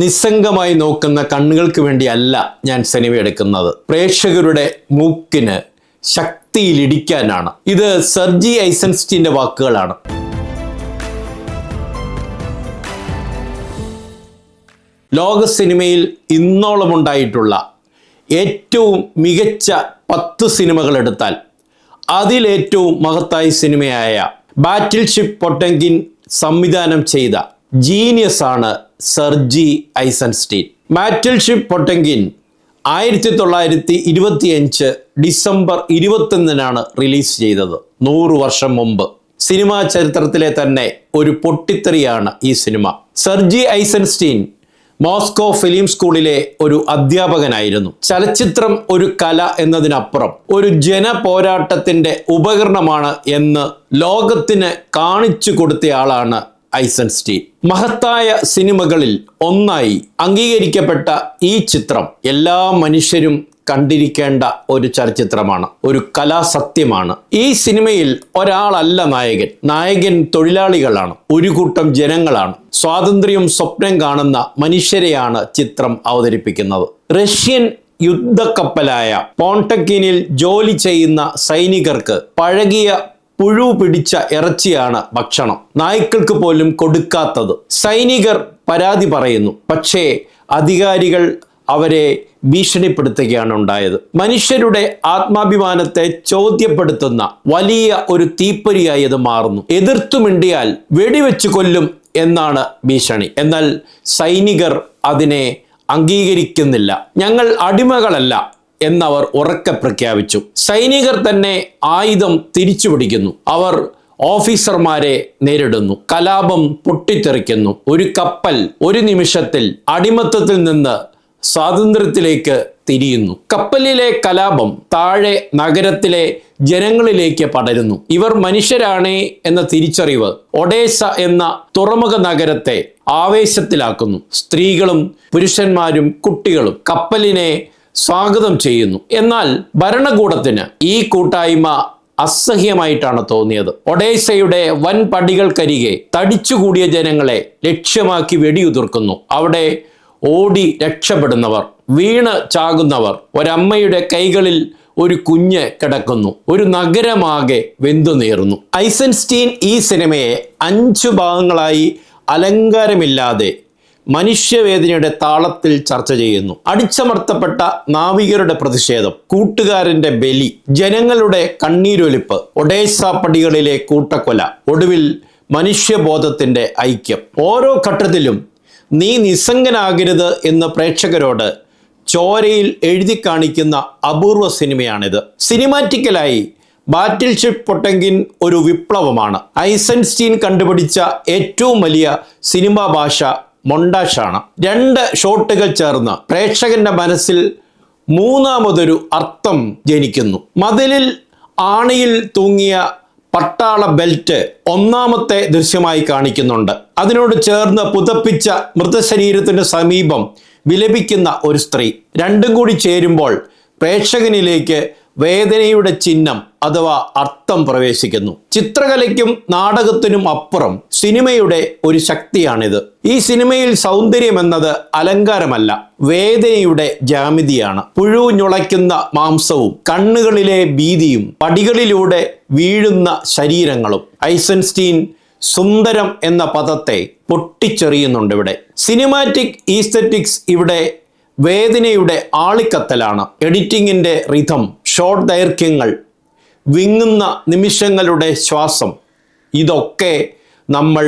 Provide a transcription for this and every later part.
നിസ്സംഗമായി നോക്കുന്ന കണ്ണുകൾക്ക് വേണ്ടിയല്ല ഞാൻ സിനിമ എടുക്കുന്നത്. പ്രേക്ഷകരുടെ മൂക്കിന് ശക്തിയിലിടിക്കാനാണ്. ഇത് സർജി ഐസൻസ്റ്റീന്റെ വാക്കുകളാണ്. ലോക സിനിമയിൽ ഇന്നോളം ഉണ്ടായിട്ടുള്ള ഏറ്റവും മികച്ച പത്ത് സിനിമകൾ എടുത്താൽ അതിലേറ്റവും മഹത്തായ സിനിമയായ ബാറ്റിൽ ഷിപ്പ് പൊട്ടങ്കിൻ സംവിധാനം ചെയ്ത ജീനിയസ് ആണ് സർജി ഐസൻസ്റ്റീൻ മാറ്റിൽഷിപ്പ് പൊട്ടെങ്കിൻ ആയിരത്തി തൊള്ളായിരത്തി ഇരുപത്തിയഞ്ച് ഡിസംബർ ഇരുപത്തൊന്നിനാണ് റിലീസ് ചെയ്തത്. നൂറു വർഷം മുമ്പ്. സിനിമാ ചരിത്രത്തിലെ തന്നെ ഒരു പൊട്ടിത്തെറിയാണ് ഈ cinema. Sergei Eisenstein Moscow film സ്കൂളിലെ ഒരു അധ്യാപകനായിരുന്നു. ചലച്ചിത്രം ഒരു കല എന്നതിനപ്പുറം ഒരു ജനപോരാട്ടത്തിന്റെ ഉപകരണമാണ് എന്ന് ലോകത്തിന് കാണിച്ചു കൊടുത്തയാളാണ് ഐസൻസ്റ്റീൻ മഹത്തായ സിനിമകളിൽ ഒന്നായി അംഗീകരിക്കപ്പെട്ട ഈ ചിത്രം എല്ലാ മനുഷ്യരും കണ്ടിരിക്കേണ്ട ഒരു ചലച്ചിത്രമാണ് ഒരു കലാസത്യമാണ്. ഈ സിനിമയിൽ ഒരാളല്ല നായകൻ. നായകൻ തൊഴിലാളികളാണ് ഒരു കൂട്ടം ജനങ്ങളാണ്. സ്വാതന്ത്ര്യം സ്വപ്നം കാണുന്ന മനുഷ്യരെയാണ് ചിത്രം അവതരിപ്പിക്കുന്നത്. റഷ്യൻ യുദ്ധക്കപ്പലായ പോണ്ടക്കിനിൽ ജോലി ചെയ്യുന്ന സൈനികർക്ക് പഴകിയ പുഴു പിടിച്ച ഇറച്ചിയാണ് ഭക്ഷണം. നായ്ക്കൾക്ക് പോലും കൊടുക്കാത്തത്. സൈനികർ പരാതി പറയുന്നു. പക്ഷേ അധികാരികൾ അവരെ ഭീഷണിപ്പെടുത്തുകയാണ് ഉണ്ടായത്. മനുഷ്യരുടെ ആത്മാഭിമാനത്തെ ചോദ്യപ്പെടുത്തുന്ന വലിയ ഒരു തീപ്പൊരിയായി അത് മാറുന്നു. എതിർത്തു മിണ്ടിയാൽ വെടിവെച്ച് കൊല്ലും എന്നാണ് ഭീഷണി. എന്നാൽ സൈനികർ അതിനെ അംഗീകരിക്കുന്നില്ല. ഞങ്ങൾ അടിമകളല്ല. എന്നവർ ഉറക്കെ പ്രഖ്യാപിച്ചു. സൈനികർ തന്നെ ആയുധം തിരിച്ചു പിടിക്കുന്നു അവർ ഓഫീസർമാരെ നേരിടുന്നു. കലാപം പൊട്ടിത്തെറിക്കുന്നു. ഒരു കപ്പൽ ഒരു നിമിഷത്തിൽ അടിമത്തത്തിൽ നിന്ന് സ്വാതന്ത്ര്യത്തിലേക്ക് തിരിയുന്നു. കപ്പലിലെ കലാപം താഴെ നഗരത്തിലെ ജനങ്ങളിലേക്ക് പടരുന്നു. ഇവർ മനുഷ്യരാണേ എന്ന തിരിച്ചറിവ് ഒഡേസ എന്ന തുറമുഖ നഗരത്തെ ആവേശത്തിലാക്കുന്നു. സ്ത്രീകളും പുരുഷന്മാരും കുട്ടികളും കപ്പലിനെ സ്വാഗതം ചെയ്യുന്നു. എന്നാൽ ഭരണകൂടത്തിന് ഈ കൂട്ടായ്മ അസഹ്യമായിട്ടാണ് തോന്നിയത്. ഒഡേസയുടെ വൻ പടികൾക്കരികെ തടിച്ചുകൂടിയ ജനങ്ങളെ ലക്ഷ്യമാക്കി വെടിയുതിർക്കുന്നു. അവിടെ ഓടി രക്ഷപ്പെടുന്നവർ വീണ് ചാകുന്നവർ ഒരമ്മയുടെ കൈകളിൽ ഒരു കുഞ്ഞ് കിടക്കുന്നു. ഒരു നഗരമാകെ വെന്തു വെന്തുനീറുന്നു ഐസൻസ്റ്റീൻ ഈ സിനിമയെ അഞ്ചു ഭാഗങ്ങളായി അലങ്കാരമില്ലാതെ മനുഷ്യവേദനയുടെ താളത്തിൽ ചർച്ച ചെയ്യുന്നു. അടിച്ചമർത്തപ്പെട്ട നാവികരുടെ പ്രതിഷേധം കൂട്ടുകാരന്റെ ബലി ജനങ്ങളുടെ കണ്ണീരൊലിപ്പ് ഒഡേസ പടികളിലെ കൂട്ടക്കൊല ഒടുവിൽ മനുഷ്യബോധത്തിന്റെ ഐക്യം. ഓരോ ഘട്ടത്തിലും നീ നിസ്സംഗനാകരുത് എന്ന് പ്രേക്ഷകരോട് ചോരയിൽ എഴുതി കാണിക്കുന്ന അപൂർവ സിനിമയാണിത്. സിനിമാറ്റിക്കലായി ബാറ്റിൽ ഷിപ്പ് പൊട്ടങ്കിൻ ഒരു വിപ്ലവമാണ്. ഐസൻസ്റ്റീൻ കണ്ടുപിടിച്ച ഏറ്റവും വലിയ സിനിമാ ഭാഷ മൊണ്ടാഷാണ്. രണ്ട് ഷോട്ടുകൾ ചേർന്ന് പ്രേക്ഷകന്റെ മനസ്സിൽ മൂന്നാമതൊരു അർത്ഥം ജനിക്കുന്നു. മതിലിൽ ആണിയിൽ തൂങ്ങിയ പട്ടാള ബെൽറ്റ് ഒന്നാമത്തെ ദൃശ്യമായി കാണിക്കുന്നുണ്ട്. അതിനോട് ചേർന്ന് പുതപ്പിച്ച മൃതശരീരത്തിന് സമീപം വിലപിക്കുന്ന ഒരു സ്ത്രീ. രണ്ടും കൂടി ചേരുമ്പോൾ പ്രേക്ഷകനിലേക്ക് വേദനയുടെ ചിഹ്നം അഥവാ അർത്ഥം പ്രവേശിക്കുന്നു. ചിത്രകലയ്ക്കും നാടകത്തിനും അപ്പുറം സിനിമയുടെ ഒരു ശക്തിയാണിത്. ഈ സിനിമയിൽ സൗന്ദര്യം എന്നത് അലങ്കാരമല്ല വേദനയുടെ ജാമിതിയാണ് പുഴു ഞുളയ്ക്കുന്ന മാംസവും കണ്ണുകളിലെ ഭീതിയും പടികളിലൂടെ വീഴുന്ന ശരീരങ്ങളും. ഐസൻസ്റ്റീൻ സുന്ദരം എന്ന പദത്തെ പൊട്ടിച്ചെറിയുന്നുണ്ട് ഇവിടെ. സിനിമാറ്റിക് ഈസ്തറ്റിക്സ് ഇവിടെ വേദനയുടെ ആളിക്കത്തലാണ്. എഡിറ്റിംഗിന്റെ റിഥം ഷോർട്ട് ദൈർഘ്യങ്ങൾ വിങ്ങുന്ന നിമിഷങ്ങളുടെ ശ്വാസം ഇതൊക്കെ നമ്മൾ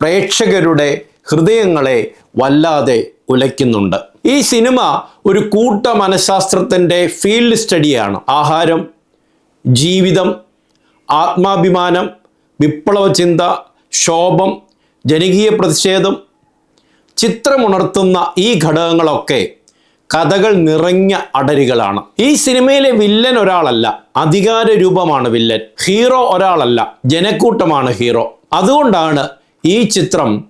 പ്രേക്ഷകരുടെ ഹൃദയങ്ങളെ വല്ലാതെ ഉലയ്ക്കുന്നുണ്ട്. ഈ സിനിമ ഒരു കൂട്ട മനഃശാസ്ത്രത്തിന്റെ ഫീൽഡ് സ്റ്റഡിയാണ്. ആഹാരം ജീവിതം ആത്മാഭിമാനം വിപ്ലവ ചിന്ത ശോഭം ജനകീയ പ്രതിഷേധം ചിത്രമുണർത്തുന്ന ഈ ഘടകങ്ങളൊക്കെ കഥകൾ നിറഞ്ഞ അടരുകളാണ്. ഈ സിനിമയിലെ വില്ലൻ ഒരാളല്ല അധികാര രൂപമാണ് വില്ലൻ. ഹീറോ ഒരാളല്ല ജനക്കൂട്ടമാണ് ഹീറോ. അതുകൊണ്ടാണ് ഈ ചിത്രം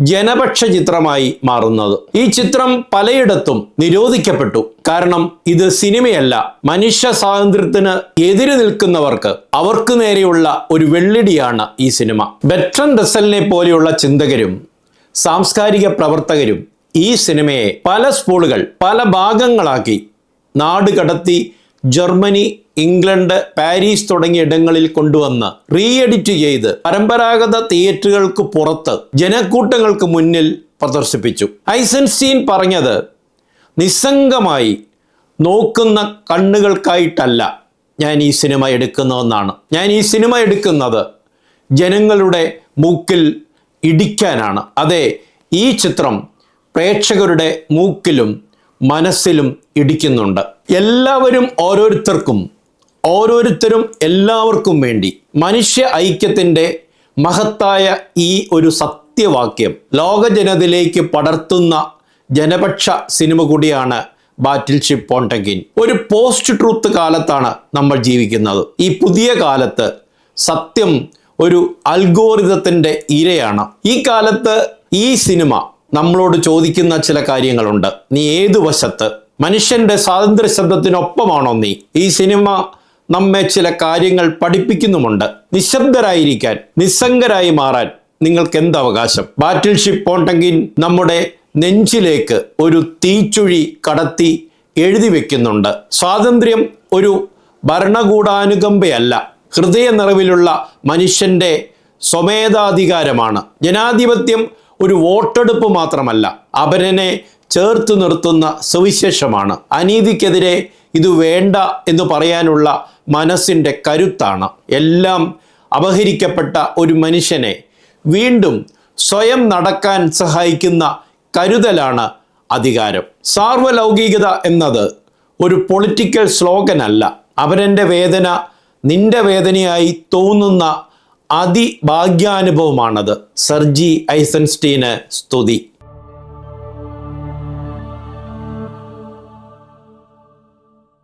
ജനപക്ഷ ചിത്രമായി മാറുന്നത്. ഈ ചിത്രം പലയിടത്തും നിരോധിക്കപ്പെട്ടു. കാരണം ഇത് സിനിമയല്ല മനുഷ്യ സ്വാതന്ത്ര്യത്തിന് എതിര് നിൽക്കുന്നവർക്ക് അവർക്ക് നേരെയുള്ള ഒരു വെള്ളിടിയാണ് ഈ സിനിമ. ബെട്രൻ റസലിനെ പോലെയുള്ള ചിന്തകരും സാംസ്കാരിക പ്രവർത്തകരും ഈ സിനിമയെ പല സ്കൂളുകൾ പല ഭാഗങ്ങളാക്കി. നാട് കടത്തി ജർമ്മനി ഇംഗ്ലണ്ട് പാരീസ് തുടങ്ങിയ ഇടങ്ങളിൽ കൊണ്ടുവന്ന് റീ എഡിറ്റ് ചെയ്ത് പരമ്പരാഗത തിയേറ്ററുകൾക്ക് പുറത്ത് ജനക്കൂട്ടങ്ങൾക്ക് മുന്നിൽ പ്രദർശിപ്പിച്ചു. ഐസൻസ്റ്റീൻ പറഞ്ഞത് നിസ്സംഗമായി നോക്കുന്ന കണ്ണുകൾക്കായിട്ടല്ല ഞാൻ ഈ സിനിമ എടുക്കുന്നതെന്നാണ്. ഞാൻ ഈ സിനിമ എടുക്കുന്നത് ജനങ്ങളുടെ മൂക്കിൽ ഇടിക്കാനാണ്. അതെ ഈ ചിത്രം പ്രേക്ഷകരുടെ മൂക്കിലും മനസ്സിലും ഇടിക്കുന്നുണ്ട്. എല്ലാവരും ഓരോരുത്തർക്കും ഓരോരുത്തരും എല്ലാവർക്കും വേണ്ടി മനുഷ്യ ഐക്യത്തിന്റെ മഹത്തായ ഈ ഒരു സത്യവാക്യം ലോകജനതയിലേക്ക് പടർത്തുന്ന ജനപക്ഷ സിനിമ കൂടിയാണ് ബാറ്റിൽ ഷിപ്പ് പോണ്ടഗിൻ ഒരു പോസ്റ്റ് ട്രൂത്ത് കാലത്താണ് നമ്മൾ ജീവിക്കുന്നത്. ഈ പുതിയ കാലത്ത് സത്യം ഒരു അൽഗോറിതത്തിന്റെ ഇരയാണ്. ഈ കാലത്ത് ഈ സിനിമ നമ്മളോട് ചോദിക്കുന്ന ചില കാര്യങ്ങളുണ്ട്. നീ ഏതു വശത്ത്? മനുഷ്യന്റെ സ്വാതന്ത്ര്യ ശബ്ദത്തിനൊപ്പമാണോ നീ? ഈ സിനിമ നമ്മെ ചില കാര്യങ്ങൾ പഠിപ്പിക്കുന്നുമുണ്ട്. നിശബ്ദരായിരിക്കാൻ നിസ്സംഗരായി മാറാൻ നിങ്ങൾക്ക് എന്ത് അവകാശം ബാറ്റിൽ ഷിപ്പ് പോണ്ടെങ്കിൽ നമ്മുടെ നെഞ്ചിലേക്ക് ഒരു തീച്ചുഴി കടത്തി എഴുതി വെക്കുന്നുണ്ട്. സ്വാതന്ത്ര്യം ഒരു ഭരണകൂടാനുകമ്പയല്ല. ഹൃദയ നിറവിലുള്ള മനുഷ്യന്റെ സ്വമേധാധികാരമാണ്. ജനാധിപത്യം ഒരു വോട്ടെടുപ്പ് മാത്രമല്ല അപരനെ ചേർത്ത് നിർത്തുന്ന സുവിശേഷമാണ്. അനീതിക്കെതിരെ ഇത് വേണ്ട എന്ന് പറയാനുള്ള മനസ്സിന്റെ കരുത്താണ്. എല്ലാം അപഹരിക്കപ്പെട്ട ഒരു മനുഷ്യനെ വീണ്ടും സ്വയം നടക്കാൻ സഹായിക്കുന്ന കരുതലാണ് അധികാരം. സാർവലൗകികത എന്നത് ഒരു പൊളിറ്റിക്കൽ സ്ലോഗൻ അല്ല. അവരന്റെ വേദന നിന്റെ വേദനയായി തോന്നുന്ന അതിഭാഗ്യാനുഭവമാണത്. സർജി ഐസൻസ്റ്റീന് സ്തുതി.